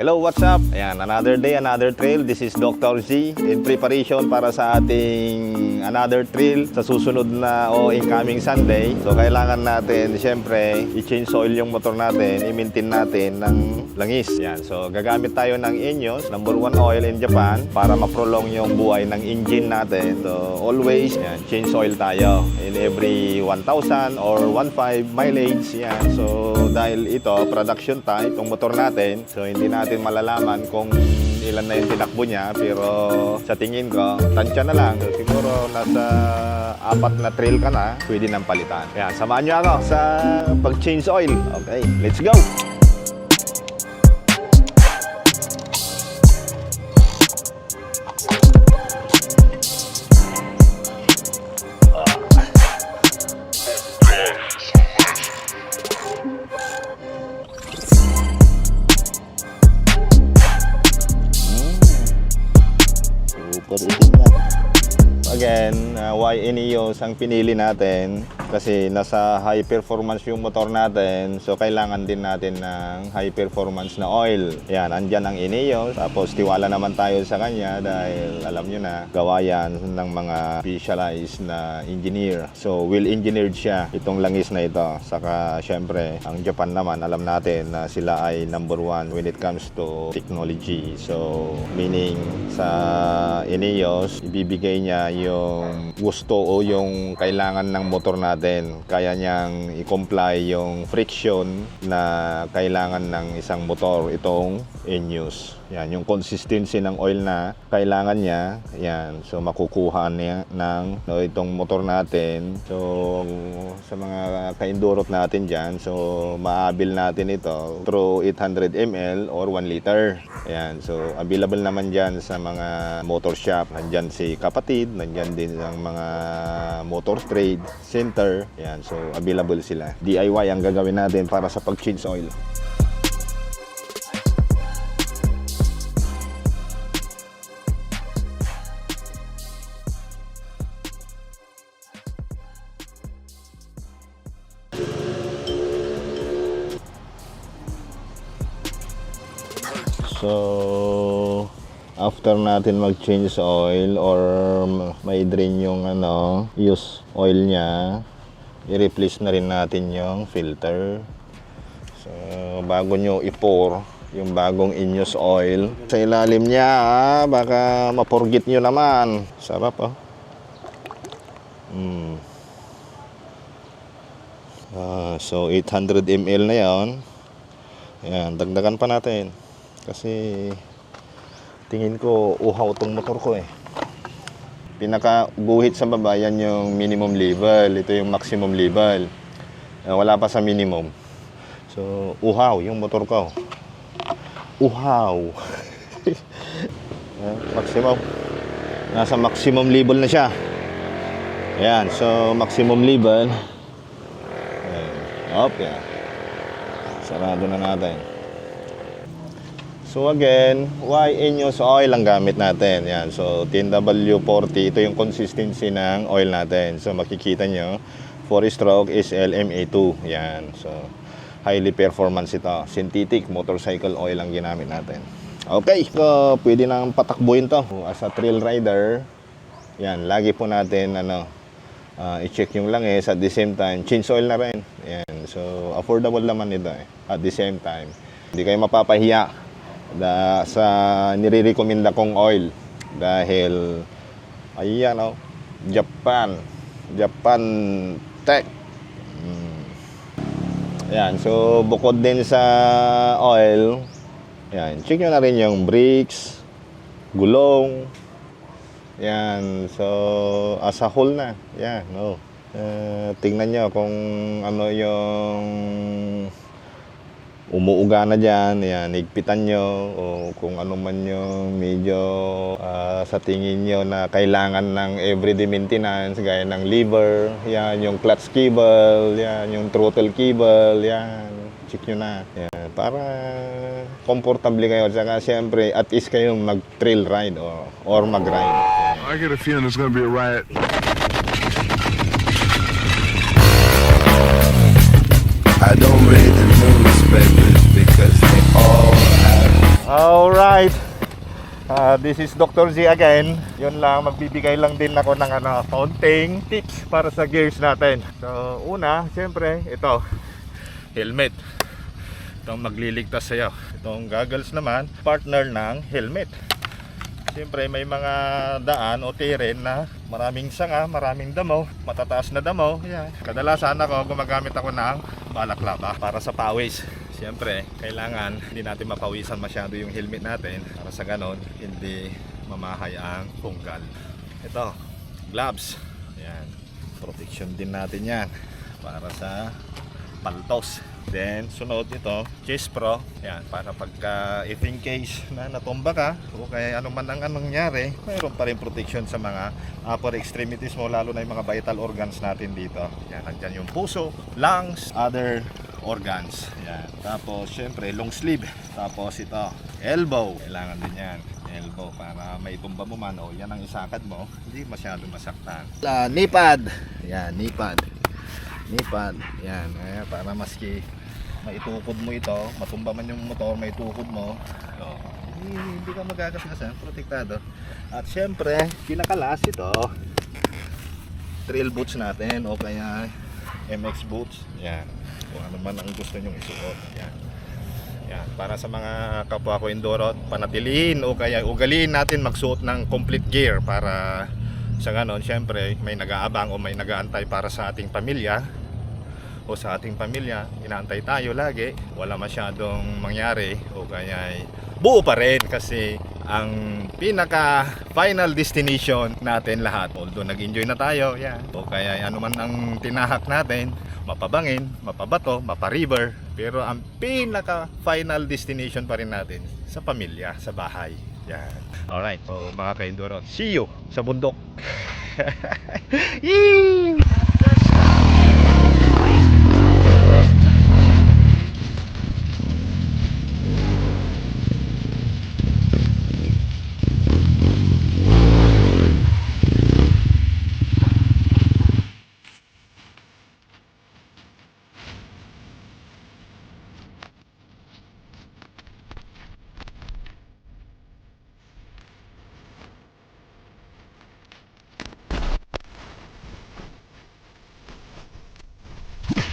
Hello, what's up? Ayan, another day, another trail. This is Dr. Z in preparation para sa ating another trail sa susunod na o incoming Sunday. So, kailangan natin, siyempre, i-change oil yung motor natin, i-maintain natin ng langis. Yan. So, gagamit tayo ng Ineos, number one oil in Japan, para ma-prolong yung buhay ng engine natin. So, always, yan, change oil tayo in every 1,000 or 1,500 mileage. Yan. So, dahil ito, production type, itong motor natin, so hindi natin malalaman kung ilan na yung tinakbo niya. Pero sa tingin ko, tansya na lang. Siguro nasa apat na trail ka na, pwede nang palitan. Yan, samahan niyo ako sa pag-change oil. Okay, let's go! Again, uh, why Ineos ang pinili natin? Kasi nasa high performance yung motor natin. So, kailangan din natin ng high performance na oil. Yan, andyan ang Ineos. Tapos, tiwala naman tayo sa kanya dahil alam nyo na, gawa yan ng mga specialized na engineer. So, well engineered siya itong langis na ito. Saka, syempre, ang Japan naman, alam natin na sila ay number one when it comes to technology. So, meaning sa Ineos, ibibigay niya yung gusto o yung kailangan ng motor natin. Kaya niyang i-comply yung friction na kailangan ng isang motor itong Ineos. Yan, yung consistency ng oil na kailangan niya. Yan, so makukuha niya ng no, itong motor natin. So sa mga ka-endurot natin dyan, so maabil natin ito through 800 ml or 1 liter. Yan, so available naman dyan sa mga motor shop. Nandyan si kapatid, nandyan din ang mga motor trade center. Yan, so available sila. DIY ang gagawin natin para sa pag-change oil. So, after natin mag-change oil or may drain yung ano, use oil niya, i-replace na rin natin yung filter. So, bago nyo i-pour yung bagong Ineos oil sa ilalim niya, ah, baka maporgit nyo naman. Sarap oh. Mm. Ah, so 800 ml na. Yan, dagdagan pa natin. Kasi tingin ko uhaw tong motor ko eh. Pinaka guhit sa baba yan yung minimum level, ito yung maximum level. Eh, wala pa sa minimum. So, uhaw yung motor ko. Uhaw. Eh, maximum. Nasa maximum level na siya. Ayan, so maximum level. Ayan. Op, yan. Sarado na natin. So again, why Ineos oil ang gamit natin? Yan. So 10W40, ito yung consistency ng oil natin. So makikita nyo, 4-stroke is LMA2. Yan. So highly performance ito. Synthetic motorcycle oil ang ginamit natin. Okay, so pwede nang patakbuhin to. As a trail rider, yan, lagi po natin ano, ah, i-check yung langis at the same time, change oil na rin. Yan. So affordable naman ito eh. At the same time, hindi kayo mapapahiya da, sa nire-recommenda kong oil. Dahil ayan oh, Japan. Japan Tech. Mm. Ayan, so bukod din sa oil yan, check nyo na rin yung brakes gulong. Yan, so as a whole na. Yan, no Eh, tingnan nyo kung ano yung umuuga na dyan, yan, higpitan nyo o kung ano man yung medyo ah, sa tingin nyo na kailangan ng everyday maintenance gaya ng lever, yan, yung clutch cable, yan, yung throttle cable, yan, check nyo na. Yan, para komportable kayo, saka siyempre at least kayo mag-trail ride or, or mag-ride. I get a feeling it's gonna be a riot. I don't read the newspapers because they all have Alright. Ah, this is Dr. Z again. Yun lang, magbibigay lang din ako ng ano, kaunting tips para sa gears natin. So, una, siyempre, ito, helmet. Itong magliligtas sa'yo. Itong goggles naman, partner ng helmet. Siyempre, may mga daan o terrain na maraming sanga, maraming damo, matataas na damo. Yan. Kadalasan ako, gumagamit ako ng balaklava para sa pawis. Siyempre, kailangan hindi natin mapawisan masyado yung helmet natin para sa ganon, hindi mamahay ang punggal. Ito, gloves. Yan. Protection din natin yan para sa paltos. Then, sunod ito, Chase Pro. Yan, para pagka if in case na natumba ka o kaya ano man ang anong nangyari, mayroon pa rin protection sa mga upper extremities mo, lalo na yung mga vital organs natin dito. Yan, andyan yung puso, lungs, other organs. Yan. Tapos, syempre, long sleeve. Tapos ito, elbow. Kailangan din yan. Elbow para may tumba mo man o yan ang isakad mo, hindi masyado masaktan. La, knee pad. Yan, knee pad. Knee pad. Yan, ayan, para maski maitukod mo ito, matumba man yung motor, maitukod mo. So, hindi, hindi ka magagasgasan, protektado. At syempre, pinakalas ito, trail boots natin o kaya MX boots. Yan. Kung ano man ang gusto nyong isuot. Yan. Yan. Para sa mga kapwa ko enduro, panatilihin o kaya ugaliin natin magsuot ng complete gear para sa ganon, syempre, may nag-aabang o may nag-aantay para sa ating pamilya o sa ating pamilya, inaantay tayo lagi, wala masyadong mangyari o kaya ay buo pa rin kasi ang pinaka final destination natin lahat. Although nag-enjoy na tayo, yan. O kaya ay ano man ang tinahak natin, mapabangin, mapabato, mapariver. Pero ang pinaka final destination pa rin natin sa pamilya, sa bahay. Yan. Alright, so mga ka-enduro, see you sa bundok. Yee!